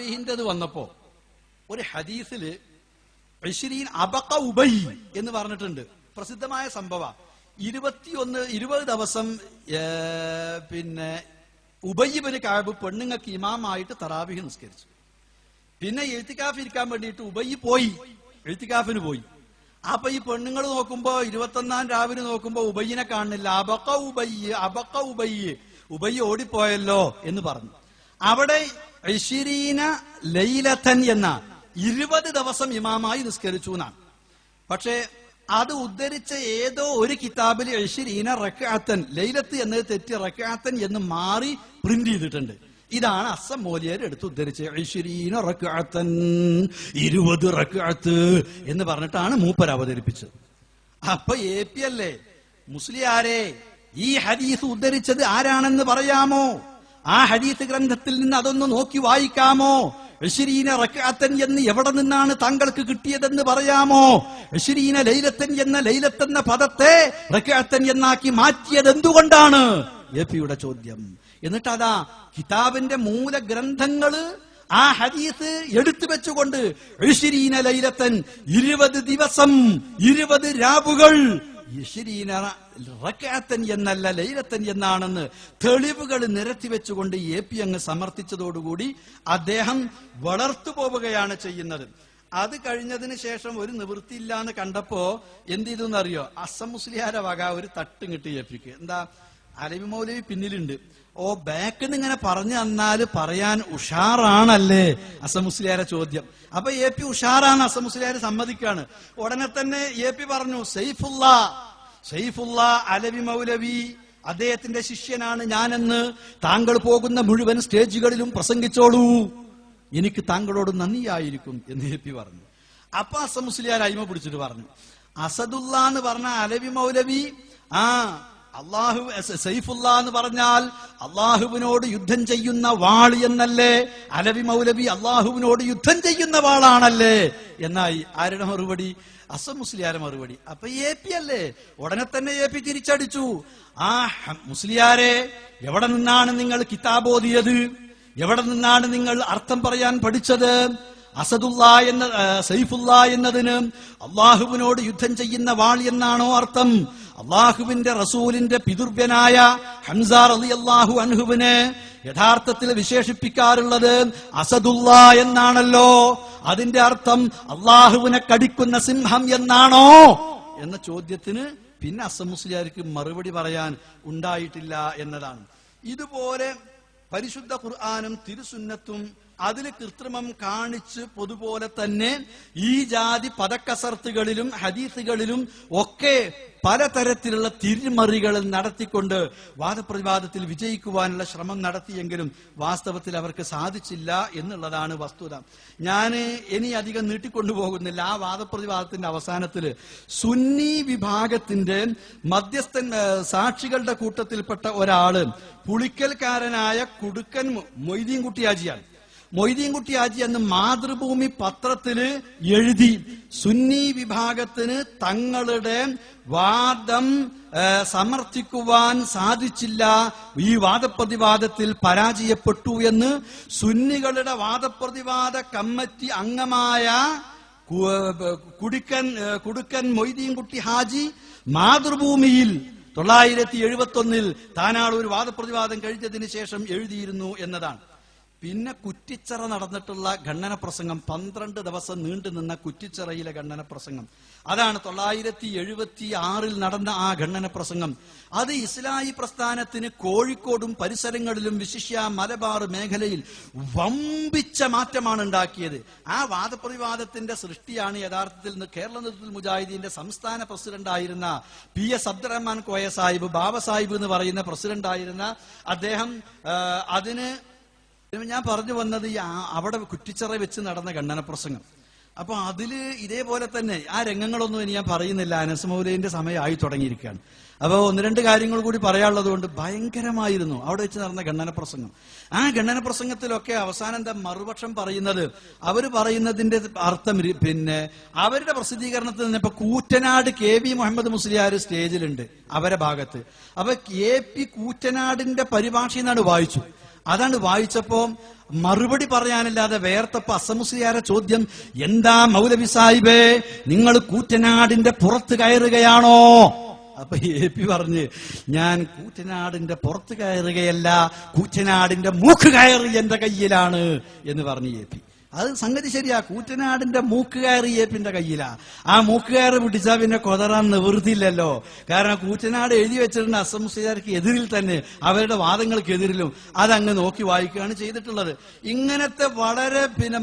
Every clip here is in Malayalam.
തറാബീഹിന്റേത് വന്നപ്പോ ഒരു ഹദീസിൽ ഇശ്രീൻ അബക്ക ഉബൈ എന്ന് പറഞ്ഞിട്ടുണ്ട്. പ്രസിദ്ധമായ സംഭവ. ഇരുപത്തിയൊന്ന് ഇരുപത് ദിവസം പിന്നെ ഉബയ്യബിന് കാബ് പെണ്ണുങ്ങൾക്ക് ഇമാമായിട്ട് തറാബിഹ് നിസ്കരിച്ചു. പിന്നെ എഴുത്തിക്കാഫ് ഇരിക്കാൻ വേണ്ടിയിട്ട് ഉബയ്യ് പോയി. എഴുത്തിക്കാഫിന് പോയി. അപ്പൊ ഈ പെണ്ണുങ്ങൾ നോക്കുമ്പോ ഇരുപത്തൊന്നാം രാവിലെ നോക്കുമ്പോ ഉബയ്യനെ കാണുന്നില്ല. അബക്ക ഉബയ്യ് അബക്ക ഉബയ്യ് ഉബയ്യ് ഓടിപ്പോയല്ലോ എന്ന് പറഞ്ഞു. അവിടെ ലൈലത്തൻ എന്ന ഇരുപത് ദിവസം ഇമാമായി നിസ്കരിച്ചു എന്നാണ്. പക്ഷേ അത് ഉദ്ധരിച്ച ഏതോ ഒരു കിതാബിൽ എഷിരീന റക്കാത്തൻ ലൈലത്ത് എന്നത് തെറ്റി റക്കാത്തൻ എന്ന് മാറി പ്രിന്റ് ചെയ്തിട്ടുണ്ട്. ഇതാണ് അസം മോലിയർ എടുത്ത് ഉദ്ധരിച്ചത്. ഐശ്വരീന റക്കാത്തൻ ഇരുപത് റക്കാത്ത് എന്ന് പറഞ്ഞിട്ടാണ് മൂപ്പർ അവതരിപ്പിച്ചത്. അപ്പൊ എ പി അല്ലേ? മുസ്ലിയാരെ ഈ ഹദീസ് ഉദ്ധരിച്ചത് ആരാണെന്ന് പറയാമോ? ആ ഹരീത്ത് ഗ്രന്ഥത്തിൽ നിന്ന് അതൊന്ന് നോക്കി വായിക്കാമോ? ഋഷിരീന റക്കാത്തൻ എന്ന് എവിടെ നിന്നാണ് താങ്കൾക്ക് കിട്ടിയതെന്ന് പറയാമോ? ഋഷിരീന ലൈലത്തൻ എന്ന ലൈലത്തെന്ന പദത്തെ റക്കാത്തൻ എന്നാക്കി മാറ്റിയത് എന്തുകൊണ്ടാണ് എ പിയുടെ ചോദ്യം. എന്നിട്ട് അതാ കിതാബിന്റെ മൂലഗ്രന്ഥങ്ങൾ ആ ഹദീസ് എടുത്തു വെച്ചുകൊണ്ട് ഋഷിരീന ലൈലത്തൻ ഇരുപത് ദിവസം ഇരുപത് രാവുകൾ യശരീന റക്കാത്തൻ എന്നല്ല ലൈലത്തൻ എന്നാണെന്ന് തെളിവുകൾ നിരത്തി വെച്ചുകൊണ്ട് എ പി അങ്ങ് സമർത്ഥിച്ചതോടുകൂടി അദ്ദേഹം വളർത്തു പോവുകയാണ് ചെയ്യുന്നത്. അത് കഴിഞ്ഞതിന് ശേഷം ഒരു നിവൃത്തി എന്ന് കണ്ടപ്പോ എന്ത് ചെയ്തു എന്നറിയോ അസം മുസ്ലിഹാര വക ഒരു തട്ടും കിട്ടി എ പിക്ക് എന്താ? അലവി മൗലവി പിന്നിലുണ്ട്. ഓ ബാക്ക് ഇങ്ങനെ പറഞ്ഞു തന്നാൽ പറയാൻ ഉഷാറാണല്ലേ? അസമുസ്ലിയാരെ ചോദ്യം. അപ്പൊ എ പി ഉഷാറാണ് അസമുസ്ലിയാര് സമ്മതിക്കാണ്. ഉടനെ തന്നെ എ പി പറഞ്ഞു സൈഫുള്ള സൈഫുള്ള അലവി മൗലവി അദ്ദേഹത്തിന്റെ ശിഷ്യനാണ് ഞാനെന്ന്. താങ്കൾ പോകുന്ന മുഴുവൻ സ്റ്റേജുകളിലും പ്രസംഗിച്ചോളൂ. എനിക്ക് താങ്കളോട് നന്ദിയായിരിക്കും എന്ന് എ പി പറഞ്ഞു. അപ്പൊ അസമുസ്ലിയാർ അയിമ പിടിച്ചിട്ട് പറഞ്ഞു. അസദുല്ല എന്ന് പറഞ്ഞ അലവി മൗലവി ആ അള്ളാഹു സൈഫുല്ല എന്ന് പറഞ്ഞാൽ അള്ളാഹുവിനോട് യുദ്ധം ചെയ്യുന്ന വാൾ എന്നല്ലേ? അലവി മൗലവി അള്ളാഹുവിനോട് യുദ്ധം ചെയ്യുന്ന വാളാണല്ലേ? എന്നായി. ആരുടെ മറുപടി? അസം മുസ്ലിയാരെ മറുപടി. അപ്പൊ എ പി അല്ലേ? ഉടനെ തന്നെ എ പി തിരിച്ചടിച്ചു. ആ മുസ്ലിയാരെ എവിടെ നിന്നാണ് നിങ്ങൾ കിതാബ് ഓതിയത് എവിടെ നിന്നാണ് നിങ്ങൾ അർത്ഥം പറയാൻ പഠിച്ചത്? അസദുല്ല എന്ന സൈഫുല്ല എന്നതിന് അള്ളാഹുവിനോട് യുദ്ധം ചെയ്യുന്ന വാൾ എന്നാണോ അർത്ഥം? അള്ളാഹുവിന്റെ റസൂലിന്റെ പിതുർവ്യനായ ഹംസാർ അലി അള്ളാഹു അൻഹുവിനെ യഥാർത്ഥത്തിൽ വിശേഷിപ്പിക്കാറുള്ളത് അസദുല്ല എന്നാണല്ലോ. അതിന്റെ അർത്ഥം അള്ളാഹുവിനെ കടിക്കുന്ന സിംഹം എന്നാണോ? എന്ന ചോദ്യത്തിന് പിന്നെ അസമുസ്ലിയാർക്ക് മറുപടി പറയാൻ ഉണ്ടായിട്ടില്ല എന്നതാണ്. ഇതുപോലെ പരിശുദ്ധ ഖുർആാനും തിരുസുന്നത്തും അതിൽ കൃത്രിമം കാണിച്ച് പൊതുപോലെ തന്നെ ഈ ജാതി പദക്കസർത്തുകളിലും ഹദീസുകളിലും ഒക്കെ പലതരത്തിലുള്ള തിരിമറികൾ നടത്തിക്കൊണ്ട് വാദപ്രതിവാദത്തിൽ വിജയിക്കുവാനുള്ള ശ്രമം നടത്തിയെങ്കിലും വാസ്തവത്തിൽ അവർക്ക് സാധിച്ചില്ല എന്നുള്ളതാണ് വസ്തുത. ഞാൻ ഇനി അധികം നീട്ടിക്കൊണ്ടുപോകുന്നില്ല ആ വാദപ്രതിവാദത്തിന്റെ അവസാനത്തിൽ സുന്നി വിഭാഗത്തിന്റെ മധ്യസ്ഥൻ സാക്ഷികളുടെ കൂട്ടത്തിൽപ്പെട്ട ഒരാൾ പുളിക്കൽക്കാരനായ കുടുക്കൻ മൊയ്തീൻകുട്ടിയാജിയാണ് മൊയ്തീൻ കുട്ടിയാജിയാണ് മൊയ്തീൻകുട്ടി ആജി അന്ന് മാതൃഭൂമി പത്രത്തിൽ എഴുതി. സുന്നി വിഭാഗത്തിന് തങ്ങളുടെ വാദം സമർത്ഥിക്കുവാൻ സാധിച്ചില്ല. ഈ വാദപ്രതിവാദത്തിൽ പരാജയപ്പെട്ടു എന്ന് സുന്നികളുടെ വാദപ്രതിവാദ കമ്മിറ്റി അംഗമായ കുടുക്കൻ കുടുക്കൻ മൊയ്തീൻകുട്ടി ഹാജി മാതൃഭൂമിയിൽ തൊള്ളായിരത്തി എഴുപത്തി ഒന്നിൽ താനാൾ ഒരു വാദപ്രതിവാദം കഴിഞ്ഞതിന് ശേഷം എഴുതിയിരുന്നു എന്നതാണ്. പിന്നെ കുറ്റിച്ചറ നടന്നിട്ടുള്ള ഖണ്ഡന പ്രസംഗം പന്ത്രണ്ട് ദിവസം നീണ്ടു നിന്ന കുറ്റിച്ചറയിലെ ഖണ്ഡന പ്രസംഗം. അതാണ് തൊള്ളായിരത്തി എഴുപത്തി ആറിൽ നടന്ന ആ ഖണ്ഡന പ്രസംഗം. അത് ഇസ്ലായി പ്രസ്ഥാനത്തിന് കോഴിക്കോടും പരിസരങ്ങളിലും വിശിഷ്യ മലബാർ മേഖലയിൽ വമ്പിച്ച മാറ്റമാണ് ഉണ്ടാക്കിയത്. ആ വാദപ്രതിവാദത്തിന്റെ സൃഷ്ടിയാണ് യഥാർത്ഥത്തിൽ കേരള നേതൃത്വത്തിൽ മുജാഹിദീന്റെ സംസ്ഥാന പ്രസിഡന്റായിരുന്ന പി എസ് അബ്ദുറഹ്മാൻ കോയ സാഹിബ് ബാബ സാഹിബ് എന്ന് പറയുന്ന പ്രസിഡന്റായിരുന്ന അദ്ദേഹം അതിന് ഞാൻ പറഞ്ഞു വന്നത് ഈ അവിടെ കുറ്റിച്ചറ വെച്ച് നടന്ന ഖണ്ഡന പ്രസംഗം അപ്പൊ അതിൽ ഇതേപോലെ തന്നെ ആ രംഗങ്ങളൊന്നും ഇനി ഞാൻ പറയുന്നില്ല. അനസ്മൗലിന്റെ സമയമായി തുടങ്ങിയിരിക്കുകയാണ്. അപ്പൊ ഒന്ന് രണ്ട് കാര്യങ്ങൾ കൂടി പറയാനുള്ളത് കൊണ്ട് ഭയങ്കരമായിരുന്നു അവിടെ വെച്ച് നടന്ന ഖണ്ഡന പ്രസംഗം ആ ഖണ്ഡന പ്രസംഗത്തിലൊക്കെ അവസാനം എന്താ മറുപക്ഷം പറയുന്നത്? അവർ പറയുന്നതിന്റെ അർത്ഥം പിന്നെ അവരുടെ പ്രസിദ്ധീകരണത്തിൽ നിന്ന് ഇപ്പൊ കൂറ്റനാട് കെ വി മുഹമ്മദ് മുസ്ലിയാർ സ്റ്റേജിലുണ്ട് അവരെ ഭാഗത്ത്. അപ്പൊ കെ പി കൂറ്റനാടിന്റെ പരിഭാഷ വായിച്ചു. അതാണ് വായിച്ചപ്പോ മറുപടി പറയാനില്ലാതെ വേർത്തപ്പോ അസമുസ്ലിയാരെ ചോദ്യം എന്താ മൗലവി സാഹിബേ നിങ്ങൾ കൂറ്റനാടിന്റെ പുറത്ത് കയറുകയാണോ? അപ്പൊ എ പി പറഞ്ഞ് ഞാൻ കൂറ്റനാടിന്റെ പുറത്ത് കയറുകയല്ല കൂറ്റനാടിന്റെ മൂക്ക് കയറി എന്റെ കയ്യിലാണ് എന്ന് പറഞ്ഞു എ പി. അത് സംഗതി ശരിയാ. കൂറ്റനാടിന്റെ മൂക്കുകയറി ഏപ്പിന്റെ കയ്യിലാ. ആ മൂക്കുകയറ് പിടിച്ചാ പിന്നെ കൊതറാൻ നിവൃത്തിയില്ലല്ലോ. കാരണം കൂറ്റനാട് എഴുതി വെച്ചിട്ടുണ്ട് അസംസ്കാർക്ക് എതിരിൽ തന്നെ അവരുടെ വാദങ്ങൾക്കെതിരിലും അതങ്ങ് നോക്കി വായിക്കുകയാണ് ചെയ്തിട്ടുള്ളത്. ഇങ്ങനത്തെ വളരെ പിന്നെ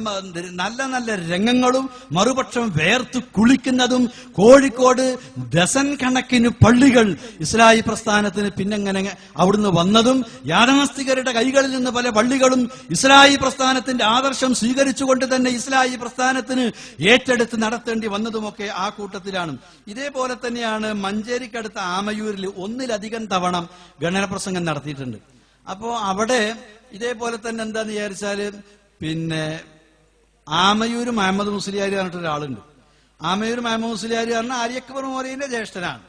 നല്ല നല്ല രംഗങ്ങളും മറുപക്ഷം വേർത്ത് കുളിക്കുന്നതും കോഴിക്കോട് ഡസൻ കണക്കിന് പള്ളികൾ ഇസ്ലായി പ്രസ്ഥാനത്തിന് പിന്നെങ്ങനെ അവിടുന്ന് വന്നതും യാഥാസ്ഥികരുടെ കൈകളിൽ നിന്ന് പല പള്ളികളും ഇസ്ലായി പ്രസ്ഥാനത്തിന്റെ ആദർശം സ്വീകരിച്ചുകൊണ്ട് തന്നെ ഇസ്ലാഹി പ്രസ്ഥാനത്തിന് ഏറ്റെടുത്ത് നടത്തേണ്ടി വന്നതുമൊക്കെ ആ കൂട്ടത്തിലാണ്. ഇതേപോലെ തന്നെയാണ് മഞ്ചേരിക്കടുത്ത ആമയൂരിൽ ഒന്നിലധികം തവണ ഗണനപ്രസംഗം നടത്തിയിട്ടുണ്ട്. അപ്പോ അവിടെ ഇതേപോലെ തന്നെ എന്താന്ന് വിചാരിച്ചാൽ പിന്നെ ആമയൂർ മുഹമ്മദ് മുസ്ലിയാർ പറഞ്ഞിട്ട് ഒരാളുണ്ട് ആമയൂർ മുഹമ്മദ് മുസ്ലിയാർ പറഞ്ഞ അരിയക്ബർ മോലീന്റെ ജ്യേഷ്ഠനാണ്.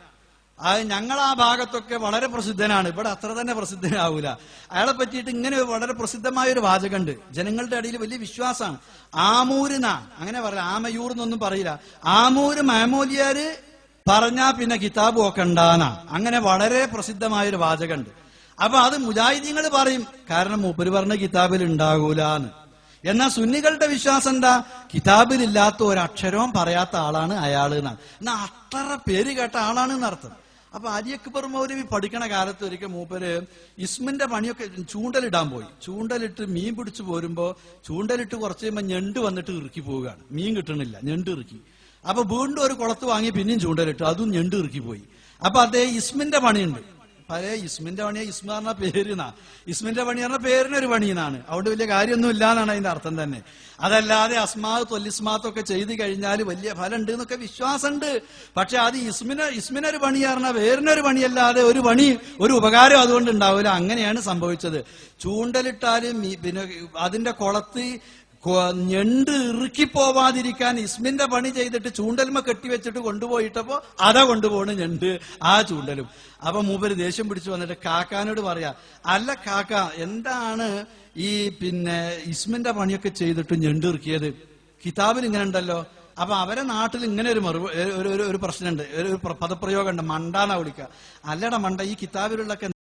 അത് ഞങ്ങൾ ആ ഭാഗത്തൊക്കെ വളരെ പ്രസിദ്ധനാണ്. ഇവിടെ അത്ര തന്നെ പ്രസിദ്ധനാവൂല. അയാളെ പറ്റിയിട്ട് ഇങ്ങനെ വളരെ പ്രസിദ്ധമായ ഒരു വാചകമുണ്ട്. ജനങ്ങളുടെ ഇടയിൽ വലിയ വിശ്വാസമാണ്. ആമൂരിന അങ്ങനെ പറയില്ല. ആമയൂർ എന്നൊന്നും പറയില്ല. ആമൂര് മാമോലിയാര് പറഞ്ഞാ പിന്നെ കിതാബ് നോക്കണ്ടാന്നാ അങ്ങനെ വളരെ പ്രസിദ്ധമായ ഒരു വാചകമുണ്ട്. അപ്പൊ അത് മുജാഹിദീങ്ങൾ പറയും കാരണം മൂപ്പര് പറഞ്ഞ കിതാബിൽ ഉണ്ടാകൂലെന്ന് എന്നാ സുന്നികളുടെ വിശ്വാസം എന്താ? കിതാബിലില്ലാത്ത ഒരക്ഷരവും പറയാത്ത ആളാണ് അയാൾ എന്നാണ്. എന്നാ അത്ര പേര് കേട്ട ആളാണ് എന്നർത്ഥം. അപ്പൊ അക്ബർ മൗലവി പഠിക്കണ കാലത്ത് ഒരിക്കൽ മൂപ്പര് ഇസ്മിന്റെ പണിയൊക്കെ ചൂണ്ടലിടാൻ പോയി. ചൂണ്ടലിട്ട് മീൻ പിടിച്ചു പോരുമ്പോ ചൂണ്ടലിട്ട് കുറച്ച് കഴിയുമ്പോൾ ഞണ്ട് വന്നിട്ട് ഇറുക്കി പോവുകയാണ്. മീൻ കിട്ടണില്ല ഞണ്ട് ഇറുക്കി. അപ്പൊ വീണ്ടും ഒരു കുളത്ത് വാങ്ങി പിന്നെയും ചൂണ്ടലിട്ടു അതും ഞണ്ട് ഇറുക്കി പോയി. അപ്പൊ അതേ ഇസ്മിന്റെ പണിയുണ്ട്. പഴയ ഇസ്മിന്റെ പണിയാ. ഇസ്മ പറഞ്ഞ പേരിനാ ഇസ്മിന്റെ പണി പറഞ്ഞ പേരിനൊരു പണിയെന്നാണ് അവിടെ വലിയ കാര്യമൊന്നും ഇല്ല എന്നാണ് അതിന്റെ അർത്ഥം തന്നെ. അതല്ലാതെ അസ്മാത് തൊല്ലിസ്മാത്തൊക്കെ ചെയ്തു കഴിഞ്ഞാൽ വലിയ ഫലം ഉണ്ട് എന്നൊക്കെ വിശ്വാസമുണ്ട് പക്ഷെ അത് ഇസ്മിന് ഇസ്മിനൊരു പണി പറഞ്ഞ വേറിനൊരു പണിയല്ലാതെ ഒരു പണി ഒരു ഉപകാരം അതുകൊണ്ട് ഉണ്ടാവില്ല അങ്ങനെയാണ് സംഭവിച്ചത്. ചൂണ്ടലിട്ടാലും പിന്നെ അതിന്റെ കുളത്ത് ഞണ്ട് ഇറുക്കി പോവാതിരിക്കാൻ ഇസ്മിന്റെ പണി ചെയ്തിട്ട് ചൂണ്ടൽമ കെട്ടിവെച്ചിട്ട് കൊണ്ടുപോയിട്ടപ്പോ അതാ കൊണ്ടുപോണ് ഞണ്ട് ആ ചൂണ്ടലും. അപ്പൊ മൂപ്പര് ദേഷ്യം പിടിച്ചു വന്നിട്ട് കാക്കാനോട് പറയാ അല്ല കാക്ക എന്താണ് ഈ പിന്നെ ഇസ്മിന്റെ പണിയൊക്കെ ചെയ്തിട്ട് ഞണ്ട് ഇറുക്കിയത്? കിതാബിൽ ഇങ്ങനെ ഉണ്ടല്ലോ. അപ്പൊ അവരെ നാട്ടിൽ ഇങ്ങനെ ഒരു മറു ഒരു പ്രശ്നമുണ്ട്. ഒരു ഒരു പദപ്രയോഗം ഉണ്ട് മണ്ടാന്നാ വിളിക്കുക അല്ലട മണ്ട ഈ കിതാബിലുള്ള